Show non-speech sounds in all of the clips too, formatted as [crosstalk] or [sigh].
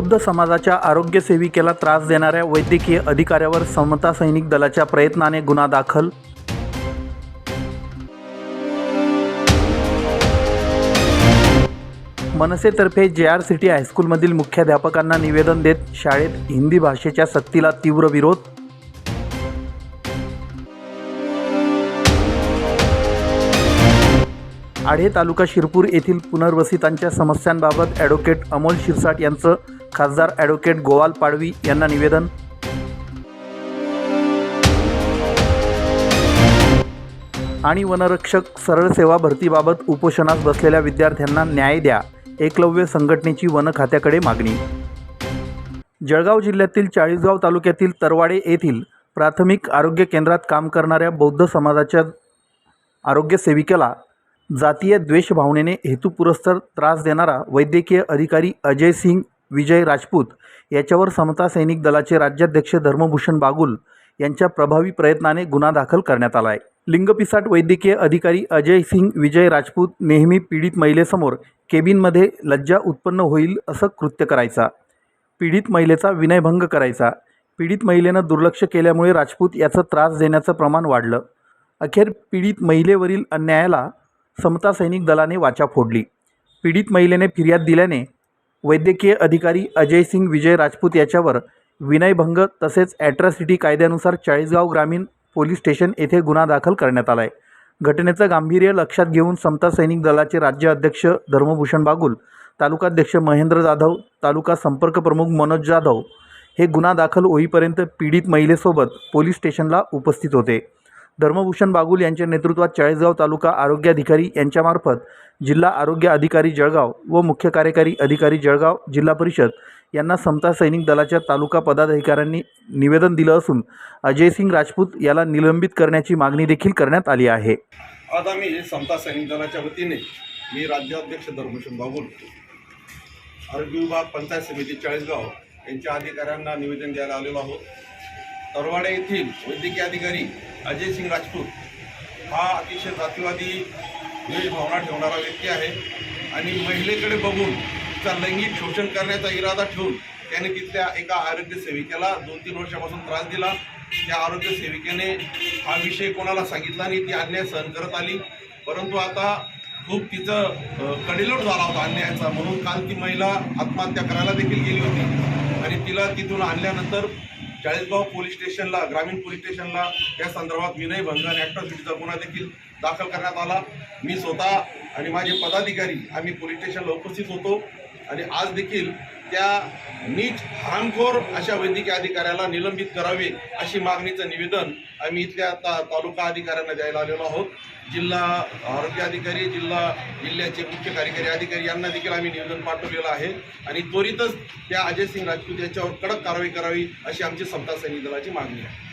बौद्ध समाजाच्या आरोग्य सेविकेला त्रास देणाऱ्या वैद्यकीय अधिकाऱ्यावर समता सैनिक दलाच्या प्रयत्नाने गुन्हा दाखल. मनसेतर्फे जे आर सिटी हायस्कूलमधील मुख्याध्यापकांना निवेदन देत शाळेत हिंदी भाषेच्या सक्तीला तीव्र विरोध. आढे तालुका शिरपूर येथील पुनर्वसितांच्या समस्यांबाबत ॲडव्होकेट अमोल शिरसाट यांचं खासदार ॲडव्होकेट गोवाल पाडवी यांना निवेदन. आणि वनरक्षक सरळ सेवा भरतीबाबत उपोषणास बसलेल्या विद्यार्थ्यांना न्याय द्या एकलव्य संघटनेची वन खात्याकडे मागणी. जळगाव जिल्ह्यातील चाळीसगाव तालुक्यातील तरवाडे येथील प्राथमिक आरोग्य केंद्रात काम करणाऱ्या बौद्ध समाजाच्या आरोग्य सेविकेला जातीय द्वेषभावनेने हेतुपुरस्सर त्रास देणारा वैद्यकीय अधिकारी अजय सिंग विजय राजपूत याच्यावर समता सैनिक दलाचे राज्याध्यक्ष धर्मभूषण बागुल यांच्या प्रभावी प्रयत्नाने गुन्हा दाखल करण्यात आला आहे लिंगपिसाट वैद्यकीय अधिकारी अजय सिंग विजय राजपूत नेहमी पीडित महिलेसमोर केबिनमध्ये लज्जा उत्पन्न होईल असं कृत्य करायचा. पीडित महिलेचा विनयभंग करायचा. पीडित महिलेनं दुर्लक्ष केल्यामुळे राजपूत याचं त्रास देण्याचं प्रमाण वाढलं. अखेर पीडित महिलेवरील अन्यायाला समता सैनिक दलाने वाचा फोडली. पीडित महिलेने फिर्याद दिल्याने वैद्यकीय अधिकारी अजय सिंग विजय राजपूत याच्यावर विनयभंग तसेच ॲट्रॉसिटी कायद्यानुसार चाळीसगाव ग्रामीण पोलीस स्टेशन येथे गुन्हा दाखल करण्यात आला आहे घटनेचं गांभीर्य लक्षात घेऊन समता सैनिक दलाचे राज्य अध्यक्ष धर्मभूषण बागुल तालुकाध्यक्ष महेंद्र जाधव तालुका संपर्क प्रमुख मनोज जाधव हे गुन्हा दाखल होईपर्यंत पीडित महिलेसोबत पोलीस स्टेशनला उपस्थित होते. धर्मभूषण बागुल यांच्या नेतृत्वात चाळीसगाव तालुका आरोग्याधिकारी यांच्यामार्फत जिल्हा आरोग्य अधिकारी जळगाव व मुख्य कार्यकारी अधिकारी जळगाव जिल्हा परिषद यांना समता सैनिक दलाच्या तालुका पदाधिकाऱ्यांनी निवेदन दिलं असून अजयसिंग राजपूत याला निलंबित करण्याची मागणी देखील करण्यात आली आहे. आज आम्ही समता सैनिक दलाच्या वतीने मी राज्याध्यक्ष धर्मभूषण बागुल आरोग्य विभाग पंचायत समिती चाळीसगाव यांच्या अधिकाऱ्यांना निवेदन द्यायला आलेलो आहोत. तरवाडे येथील वैद्यकीय अधिकारी अजय सिंग राजपूत हा अतिशय जातीवादी द्वेष भावना ठेवणारा व्यक्ती आहे. आणि महिलेकडे बघून तिचा लैंगिक शोषण करण्याचा इरादा ठेवून त्याने तिथल्या एका आरोग्य सेविकेला दोन तीन वर्षापासून त्रास दिला. त्या आरोग्य सेविकेने हा विषय कोणाला सांगितला नाही ती अन्याय सहन करत आली. परंतु आता खूप तिचं कडेलोट झाला होता अन्यायाचा. म्हणून काल ती महिला आत्महत्या करायला देखील गेली होती. आणि तिला तिथून आणल्यानंतर चाळीसगाव पोलीस स्टेशनला ग्रामीण पोलीस स्टेशनला या संदर्भात विनयभंग आणि ॲक्टॉसिटीचा गुन्हा देखील दाखल करण्यात आला. मी स्वतः आणि माझे पदाधिकारी आम्ही पोलीस स्टेशनला उपस्थित होतो. आणि आज देखील त्या नीट हानखोर अशा वैद्यकीय अधिकाऱ्याला निलंबित करावे अशी मागणीचं निवेदन आम्ही इथल्या ता तालुका अधिकाऱ्यांना द्यायला आलेलो आहोत. जिल्हा आरोग्य अधिकारी जिल्हा जिल्ह्याचे मुख्य कार्यकारी अधिकारी यांना देखील आम्ही निवेदन पाठवलेलं आहे. आणि त्वरितच त्या अजय सिंग राजपूत यांच्यावर कडक कारवाई करावी अशी आमची समता सैनिक दलाची मागणी आहे.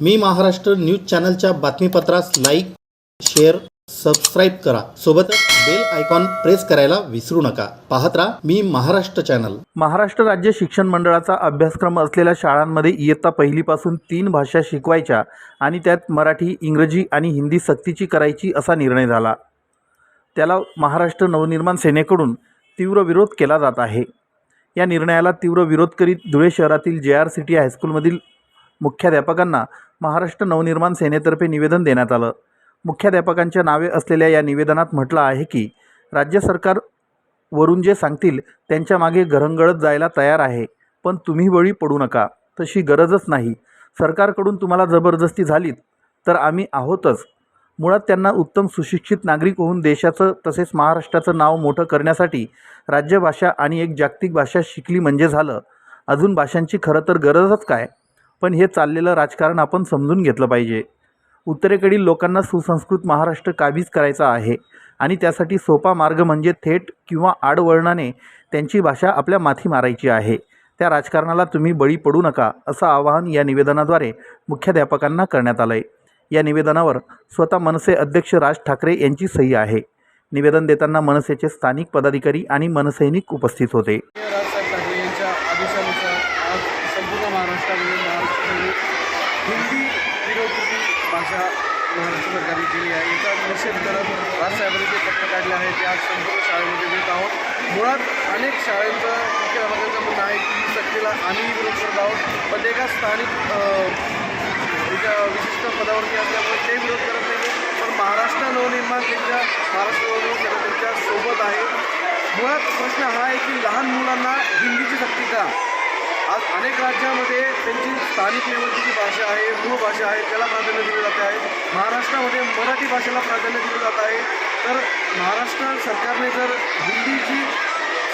मी महाराष्ट्र न्यूज चॅनलच्या बातमीपत्रास लाईक शेअर सबस्क्राईब करा. सोबतच बेल आयकॉन प्रेस करायला विसरू नका. पाहत राहा मी महाराष्ट्र चॅनल. महाराष्ट्र राज्य शिक्षण मंडळाचा अभ्यासक्रम असलेल्या शाळांमध्ये इयत्ता पहिलीपासून तीन भाषा शिकवायच्या आणि त्यात मराठी इंग्रजी आणि हिंदी सक्तीची करायची असा निर्णय झाला. त्याला महाराष्ट्र नवनिर्माण सेनेकडून तीव्र विरोध केला जात आहे. या निर्णयाला तीव्र विरोध करीत धुळे शहरातील जे आर सिटी हायस्कूलमधील मुख्याध्यापकांना महाराष्ट्र नवनिर्माण सेनेतर्फे निवेदन देण्यात आलं. मुख्याध्यापकांच्या नावे असलेल्या या निवेदनात म्हटलं आहे की राज्य सरकार वरून जे सांगतील त्यांच्या मागे घरंगळत जायला तयार आहे पण तुम्ही बळी पडू नका तशी गरजच नाही. सरकारकडून तुम्हाला जबरदस्ती झालीत तर आम्ही आहोतच. मुळात त्यांना उत्तम सुशिक्षित नागरिक होऊन देशाचं तसेच महाराष्ट्राचं नाव मोठं करण्यासाठी राज्यभाषा आणि एक जागतिक भाषा शिकली म्हणजे झालं. अजून भाषांची खरं तर गरजच काय? पण हे चाललेलं राजकारण आपण समजून घेतलं पाहिजे. उत्तरेकडील लोकांना सुसंस्कृत महाराष्ट्र काबीज करायचा आहे आणि त्यासाठी सोपा मार्ग म्हणजे थेट किंवा आडवळणाने त्यांची भाषा आपल्या माथी मारायची आहे. त्या राजकारणाला तुम्ही बळी पडू नका असं आवाहन या निवेदनाद्वारे मुख्याध्यापकांना करण्यात आलं आहे या निवेदनावर स्वतः मनसे अध्यक्ष राज ठाकरे यांची सही आहे. निवेदन देताना मनसेचे स्थानिक पदाधिकारी आणि मनसैनिक उपस्थित होते राजसाहेब ठाकरे यांच्या आदेशानुसार आज संपूर्ण महाराष्ट्रामध्ये महाराष्ट्रामध्ये हिंदी विरोधी भाषा महाराष्ट्र सरकारने केली आहे. याचा निषेध करत राजसाहेबांनी जे पत्र काढले आहे ते आज संपूर्ण शाळेमध्ये देत आहोत. मुळात अनेक शाळेंचं मुख्याध्यापकांचं म्हणणं आहे की ही सक्तीला आम्ही विरोध करत आहोत. पण एका स्थानिक एका विशिष्ट पदावरती असल्यामुळे ते विरोध करत नाही. पण महाराष्ट्र नवनिर्माण त्यांच्या महाराष्ट्र नवनिर्माण त्यांच्यासोबत आहे. मुळात प्रश्न हा आहे की लहान मुलांना हिंदीची सक्ती का? आज अनेक राज्यामध्ये त्यांची स्थानिक लेवलची जी भाषा आहे मूळ भाषा आहे त्याला प्राधान्य दिलं जात आहे. महाराष्ट्रामध्ये मराठी भाषेला प्राधान्य दिलं जात आहे. तर महाराष्ट्र सरकारने जर हिंदीची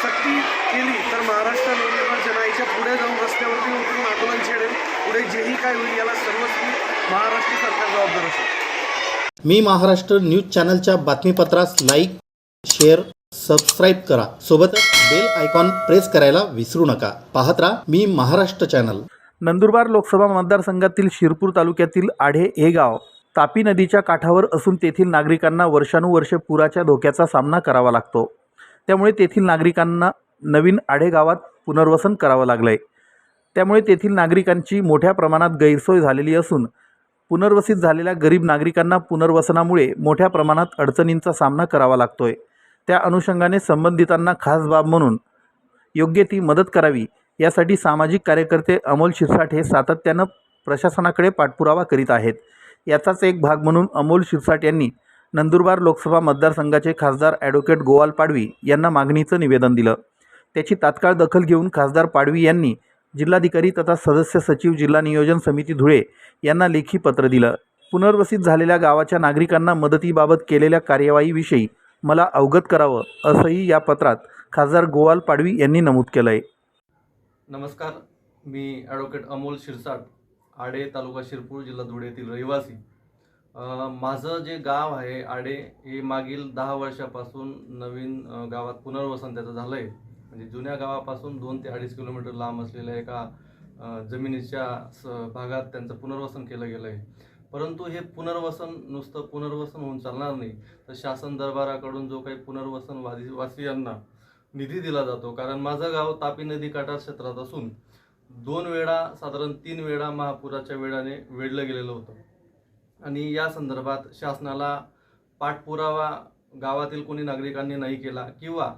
सक्ती केली तर महाराष्ट्र नवनिर्माण सेनाईच्या पुढे जाऊन रस्त्यावरती उतरून आंदोलन छेडेल. पुढे जेही काय होईल याला सर्वस्वी महाराष्ट्र सरकार जबाबदार असेल. मी महाराष्ट्र न्यूज चॅनलच्या बातमीपत्रास लाईक शेअर सबस्क्राईब करा. सोबतच बेल आयकॉन प्रेस करायला विसरू नका. पाहत राहा मी महाराष्ट्र चॅनल नंदुरबार लोकसभा मतदारसंघातील शिरपूर तालुक्यातील आढे हे गाव तापी नदीच्या काठावर असून तेथील नागरिकांना वर्षानुवर्षे पुराच्या धोक्याचा सामना करावा लागतो. त्यामुळे तेथील नागरिकांना नवीन आढे गावात पुनर्वसन करावं लागलं आहे त्यामुळे तेथील नागरिकांची मोठ्या प्रमाणात गैरसोय झालेली असून पुनर्वसित झालेल्या गरीब नागरिकांना पुनर्वसनामुळे मोठ्या प्रमाणात अडचणींचा सामना करावा लागतोय. त्या अनुषंगाने संबंधितांना खास बाब म्हणून योग्य ती मदत करावी. यासाठी सामाजिक कार्यकर्ते अमोल शिरसाट हे सातत्यानं प्रशासनाकडे पाठपुरावा करीत आहेत. याचाच एक भाग म्हणून अमोल शिरसाट यांनी नंदुरबार लोकसभा मतदारसंघाचे खासदार ॲडव्होकेट गोवाल पाडवी यांना मागणीचं निवेदन दिलं. त्याची तात्काळ दखल घेऊन खासदार पाडवी यांनी जिल्हाधिकारी तथा सदस्य सचिव जिल्हा नियोजन समिती धुळे यांना लेखी पत्र दिलं. पुनर्वसित झालेल्या गावाच्या नागरिकांना मदतीबाबत केलेल्या कार्यवाहीविषयी मला अवगत करावं असंही या पत्रात खासदार गोवाल पाडवी यांनी नमूद केलं आहे नमस्कार मी ॲडव्होकेट अमोल शिरसाट आडे तालुका शिरपूर जिल्हा धुळे येथील रहिवासी. माझं जे गाव आहे आडे हे मागील दहा वर्षापासून नवीन गावात पुनर्वसन त्याचं झालं आहे म्हणजे जुन्या गावापासून दोन ते अडीच किलोमीटर लांब असलेल्या एका जमिनीच्या स भागात त्यांचं पुनर्वसन केलं गेलं आहे परंतु हे पुनर्वसन नुसतं पुनर्वसन होऊन चालणार नाही. तर शासन दरबाराकडून जो काही पुनर्वसन वादी वासियांना निधी दिला जातो कारण माझं गाव तापी नदी काठा क्षेत्रात असून दोन वेळा साधारण तीन वेळा महापुराच्या वेळाने वेढलं गेलेलं होतं. आणि या संदर्भात शासनाला पाठपुरावा गावातील कोणी नागरिकांनी नाही केला किंवा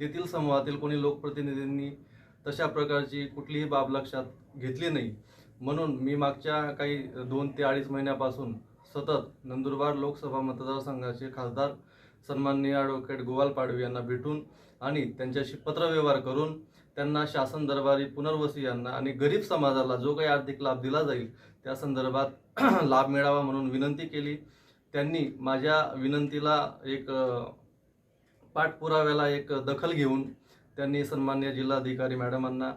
तेथील समूहातील कोणी लोकप्रतिनिधींनी तशा प्रकारची कुठलीही बाब लक्षात घेतली नाही म्हणून मी मागच्या काही दोन ते अडीच महिन्यापासून सतत नंदुरबार लोकसभा मतदारसंघाचे खासदार सन्माननीय ॲडव्होकेट गोवाल पाडवी यांना भेटून आणि त्यांच्याशी पत्रव्यवहार करून त्यांना शासन दरबारी पुनर्वसी यांना आणि गरीब समाजाला जो काही आर्थिक लाभ दिला जाईल त्या संदर्भात [clears throat] लाभ मिळावा म्हणून विनंती केली. त्यांनी माझ्या विनंतीला एक पाठपुराव्याला एक दखल घेऊन त्यांनी सन्मान्य जिल्हाधिकारी मॅडमांना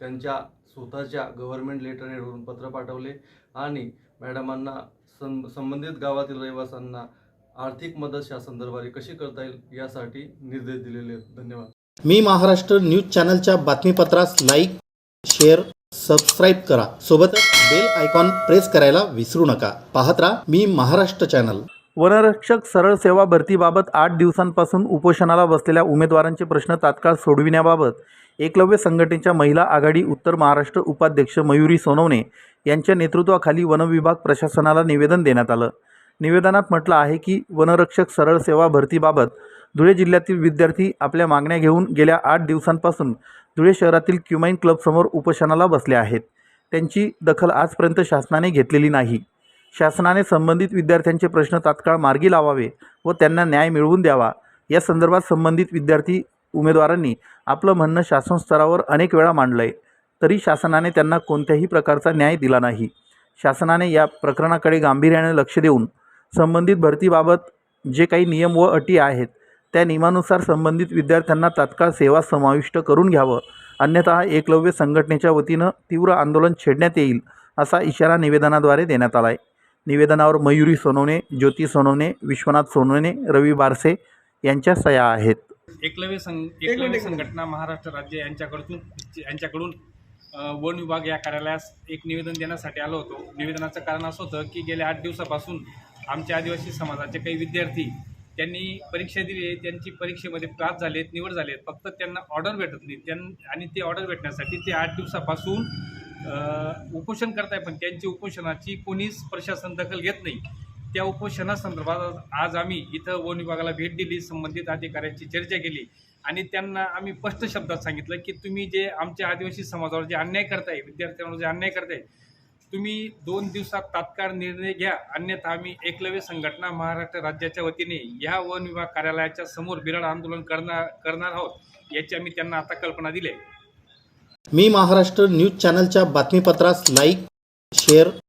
त्यांच्या स्वतःच्या गव्हर्नमेंट लेटर हेडवरून पत्र पाठवले आणि मॅडमांना सं संबंधित गावातील रहिवाशांना आर्थिक मदत शासन दरबारी कशी करता येईल यासाठी निर्देश दिलेले आहेत. धन्यवाद. मी महाराष्ट्र न्यूज चॅनलच्या बातमीपत्रास लाईक शेअर सबस्क्राईब करा. सोबतच बेल आयकॉन प्रेस करायला विसरू नका. पाहत राहा मी महाराष्ट्र चॅनल. वनरक्षक सरळ सेवा भरतीबाबत आठ दिवसांपासून उपोषणाला बसलेल्या उमेदवारांचे प्रश्न तात्काळ सोडविण्याबाबत एकलव्य संघटनेच्या महिला आघाडी उत्तर महाराष्ट्र उपाध्यक्ष मयुरी सोनवणे यांच्या नेतृत्वाखाली वनविभाग प्रशासनाला निवेदन देण्यात आलं. निवेदनात म्हटलं आहे की वनरक्षक सरळ सेवा भरतीबाबत धुळे जिल्ह्यातील विद्यार्थी आपल्या मागण्या घेऊन गेल्या आठ दिवसांपासून धुळे शहरातील क्युमाईन क्लबसमोर उपोषणाला बसले आहेत. त्यांची दखल आजपर्यंत शासनाने घेतलेली नाही. शासनाने संबंधित विद्यार्थ्यांचे प्रश्न तात्काळ मार्गी लावावे व त्यांना न्याय मिळवून द्यावा. या संदर्भात संबंधित विद्यार्थी उमेदवारांनी आपलं म्हणणं शासन स्तरावर अनेक वेळा मांडलं आहे तरी शासनाने त्यांना कोणत्याही प्रकारचा न्याय दिला नाही. शासनाने या प्रकरणाकडे गांभीर्याने लक्ष देऊन संबंधित भरतीबाबत जे काही नियम व अटी आहेत त्या नियमानुसार संबंधित विद्यार्थ्यांना तात्काळ सेवा समाविष्ट करून घ्यावं. अन्यथा एकलव्य संघटनेच्या वतीनं तीव्र आंदोलन छेडण्यात येईल असा इशारा निवेदनाद्वारे देण्यात आला आहे निवेदनावर मयुरी सोनवणे ज्योती सोनवणे विश्वनाथ सोनवणे रवी बारसे यांच्या सह्या आहेत. एकलव्य संघ एकलव्य संघटना महाराष्ट्र राज्य यांच्याकडून यांच्याकडून वन विभाग या कार्यालयास एक निवेदन देण्यासाठी आलो होतो. निवेदनाचं कारण असं होतं की गेल्या आठ दिवसापासून आमच्या आदिवासी समाजाचे काही विद्यार्थी त्यांनी परीक्षा दिली आहे. त्यांची परीक्षेमध्ये पास झाले आहेत निवड झाले आहेत. फक्त त्यांना ऑर्डर भेटत नाही. त्यां आणि ते ऑर्डर भेटण्यासाठी ते आठ दिवसापासून अ, उपोषण करताय पण त्यांची उपोषणाची कोणीच प्रशासन दखल घेत नाही. त्या उपोषणासंदर्भात आज आम्ही इथं वन विभागाला भेट दिली संबंधित अधिकाऱ्यांची चर्चा केली. आणि त्यांना आम्ही स्पष्ट शब्दात सांगितलं की तुम्ही जे आमच्या आदिवासी समाजावर जे अन्याय करताय विद्यार्थ्यांवर जे अन्याय करताय तुम्ही दोन दिवसात तात्काळ निर्णय घ्या. अन्यथा आम्ही एकलव्य संघटना महाराष्ट्र राज्याच्या वतीने या वन विभाग कार्यालयाच्या समोर बिराड आंदोलन करणार करणार आहोत याची आम्ही त्यांना आता कल्पना दिली आहे. मी महाराष्ट्र न्यूज चॅनलच्या बातमीपत्रास लाईक शेअर